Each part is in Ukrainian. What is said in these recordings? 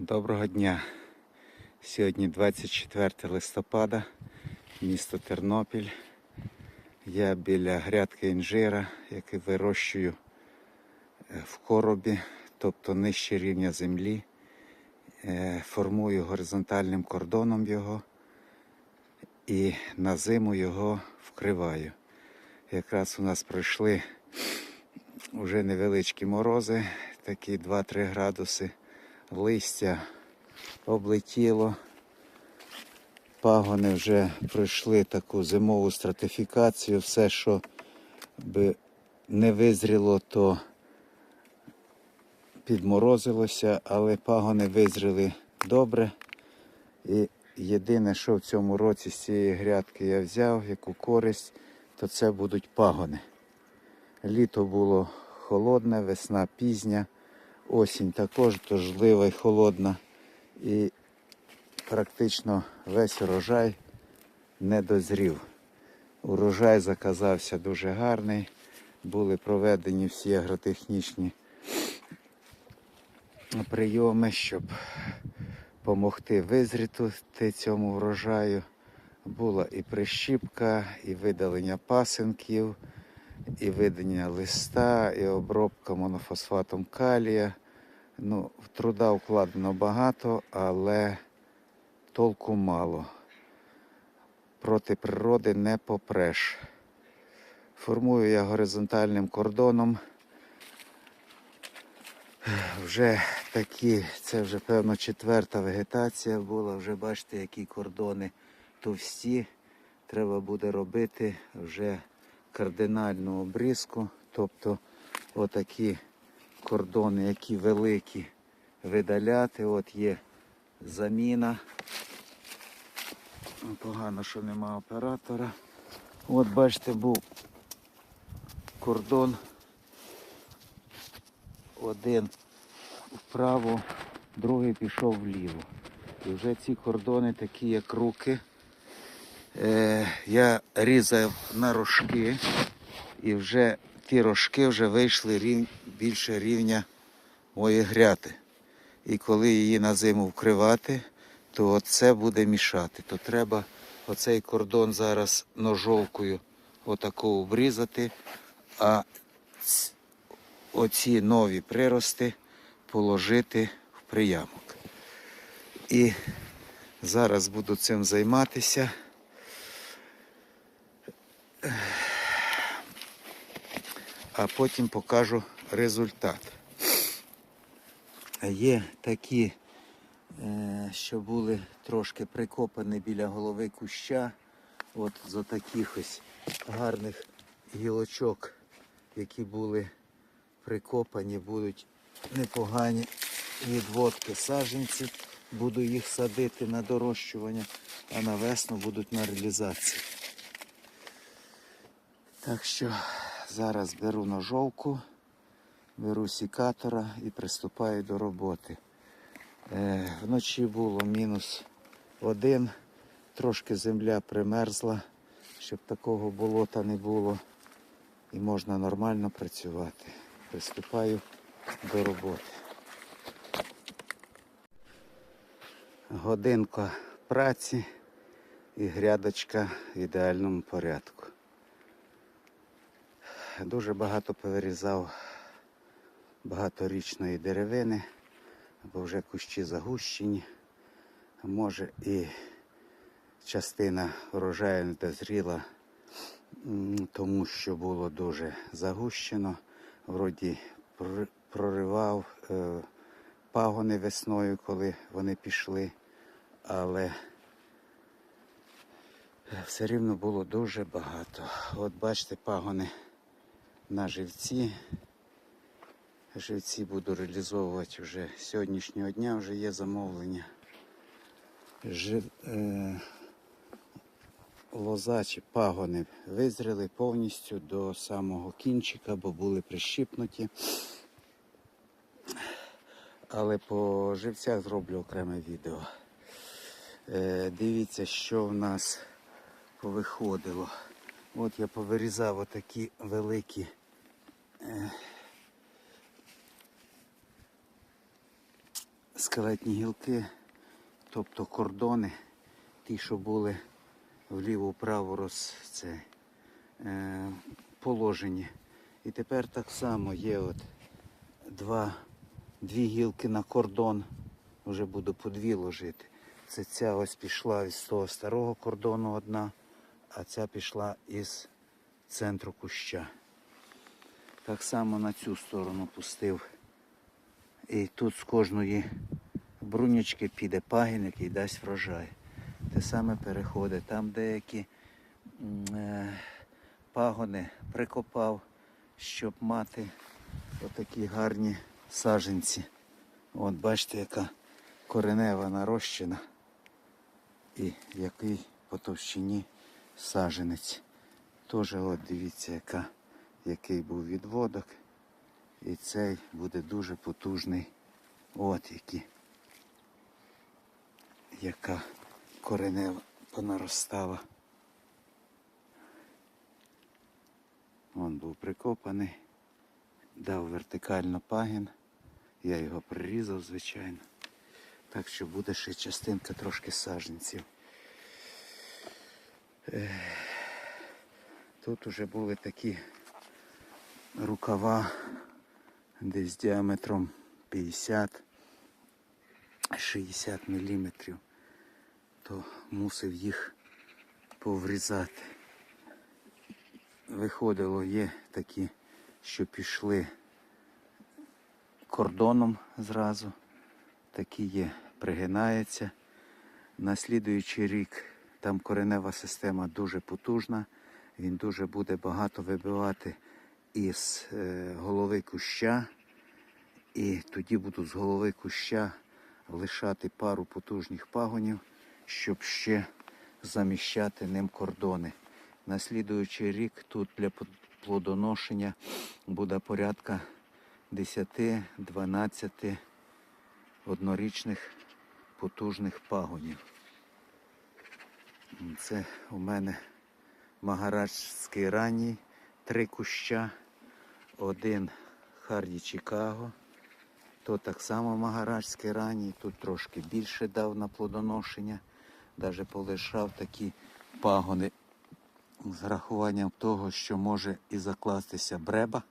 Доброго дня. Сьогодні 24 листопада, місто Тернопіль. Я біля грядки інжира, який вирощую е, в коробі, тобто нижче рівня землі. Е, Формую горизонтальним кордоном його і на зиму його вкриваю. Якраз у нас пройшли вже невеличкі морози, такі 2-3 градуси листя облетіло. Пагони вже пройшли таку зимову стратифікацію. Все, що би не визріло, то підморозилося, але пагони визріли добре. І єдине, що в цьому році з цієї грядки я взяв, яку користь, то це будуть пагони. Літо було холодне, весна пізня. Осінь також дождлива і холодна. І практично весь урожай не дозрів. Урожай заказався дуже гарний. Були проведені всі агротехнічні прийоми, щоб допомогти визріти цьому врожаю. Була і прищіпка, і видалення пасинків, і видання листа, і обробка монофосфатом калія. Ну, труда вкладено багато, але толку мало. Проти природи не попреш. Формую я горизонтальним кордоном. Вже такі, це вже певно четверта вегетація була. Вже бачите, які кордони товсті. Треба буде робити вже кардинальну обрізку. Тобто отакі кордони, які великі, видаляти. От є заміна. Погано, що нема оператора. От бачите, був кордон. Один вправо, другий пішов вліво. І вже ці кордони такі, як руки. Е, я різав на рожки і вже ті рожки вже вийшли рів, більше рівня моєї гряти. І коли її на зиму вкривати, то це буде мішати. То треба оцей кордон зараз ножовкою отако обрізати, а оці нові прирости положити в приямок. І зараз буду цим займатися. А потім покажу результат. Є такі, е, що були трошки прикопані біля голови куща. От з таких ось гарних гілочок, які були прикопані, будуть непогані відводки саджанців. Буду їх садити на дорощування, а на весну будуть на реалізацію. Так що зараз беру ножовку, беру сікатора і приступаю до роботи. Е, вночі було мінус один, трошки земля примерзла, щоб такого болота не було і можна нормально працювати. Приступаю до роботи. Годинка праці і грядочка в ідеальному порядку. Дуже багато повирізав багаторічної деревини, бо вже кущі загущені. Може і частина врожаю не дозріла, тому що було дуже загущено. Вроді проривав е, пагони весною, коли вони пішли, але все рівно було дуже багато. От бачите, пагони на живці. Живці буду реалізовувати вже з сьогоднішнього дня, вже є замовлення. Жив, е, лоза чи пагони визріли повністю до самого кінчика, бо були прищипнуті. Але по живцях зроблю окреме відео. Е, дивіться, що в нас повиходило. От я повирізав отакі великі скелетні гілки, тобто кордони, ті, що були вліво-вправо роз, це, е, положені. І тепер так само є от два, дві гілки на кордон. Вже буду по дві ложити. Це ця ось пішла із того старого кордону одна, а ця пішла із центру куща. Так само на цю сторону пустив. І тут з кожної брунячки піде пагін, який дасть врожай. Те саме переходить. Там деякі е, пагони прикопав, щоб мати отакі гарні саженці. От бачите, яка коренева нарощена і який по товщині саженець. Теж от дивіться, яка, який був відводок. І цей буде дуже потужний. От які. Яка коренева понаростала. Он був прикопаний, дав вертикально пагін. Я його прирізав, звичайно. Так що буде ще частинка трошки саженців. Тут уже були такі рукава десь діаметром 50-60 мм, то мусив їх поврізати. Виходило, є такі, що пішли кордоном зразу, такі є, пригинається. На слідуючий рік там коренева система дуже потужна, він дуже буде багато вибивати із е, голови куща, і тоді буду з голови куща лишати пару потужних пагонів, щоб ще заміщати ним кордони. На слідуючий рік тут для плодоношення буде порядка 10-12 однорічних потужних пагонів. Це у мене Магараджський ранній, три куща, один Харді Чикаго, то так само Магараджський ранній, тут трошки більше дав на плодоношення, навіть полишав такі пагони з рахуванням того, що може і закластися бреба.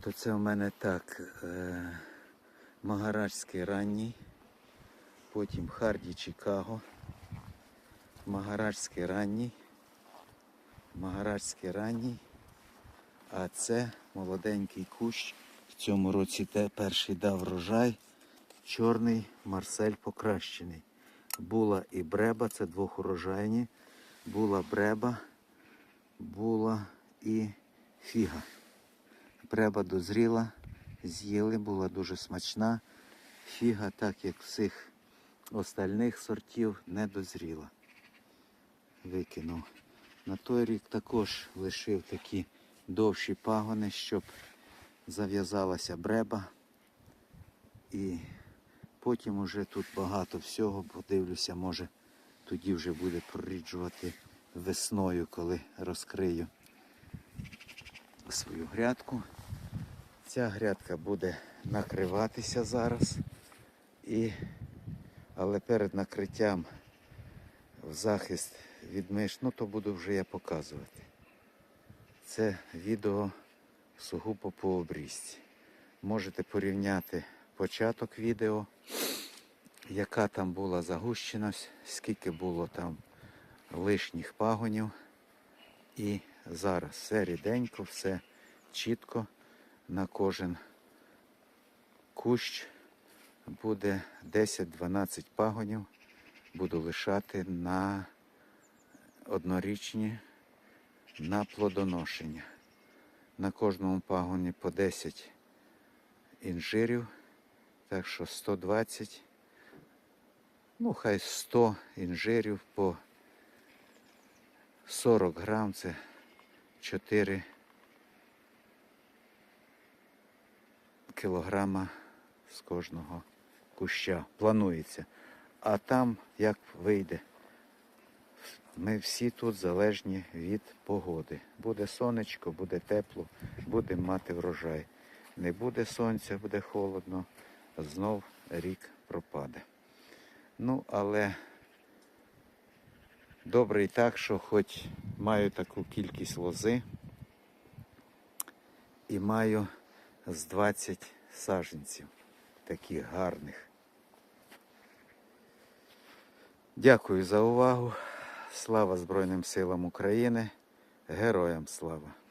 То це у мене так. Е- Магараджський ранній, потім Харді Чикаго, Магараджський ранній, Магараджський ранній, а це молоденький кущ. В цьому році те перший дав врожай, чорний Марсель покращений. Була і бреба, це двохурожайні, була бреба, була і фіга. Бреба дозріла, з'їли, була дуже смачна. Фіга, так як всіх остальних сортів, не дозріла. Викинув. На той рік також лишив такі довші пагони, щоб зав'язалася бреба. І потім уже тут багато всього, подивлюся, може тоді вже буде проріджувати весною, коли розкрию свою грядку. Ця грядка буде накриватися зараз. І... Але перед накриттям в захист від миш, ну то буду вже я показувати. Це відео сугубо по обрізці. Можете порівняти початок відео, яка там була загущеність, скільки було там лишніх пагонів. І зараз все ріденько, все чітко на кожен кущ буде 10-12 пагонів. Буду лишати на однорічні на плодоношення. На кожному пагоні по 10 інжирів, так що 120, ну хай 100 інжирів по 40 грам, це 4 кілограма з кожного куща. Планується. А там як вийде. Ми всі тут залежні від погоди. Буде сонечко, буде тепло, будемо мати врожай. не буде сонця, буде холодно, знов рік пропаде. Ну, але добре і так, що хоч маю таку кількість лози і маю з 20 саженців таких гарних. Дякую за увагу. Слава Збройним силам України. Героям слава!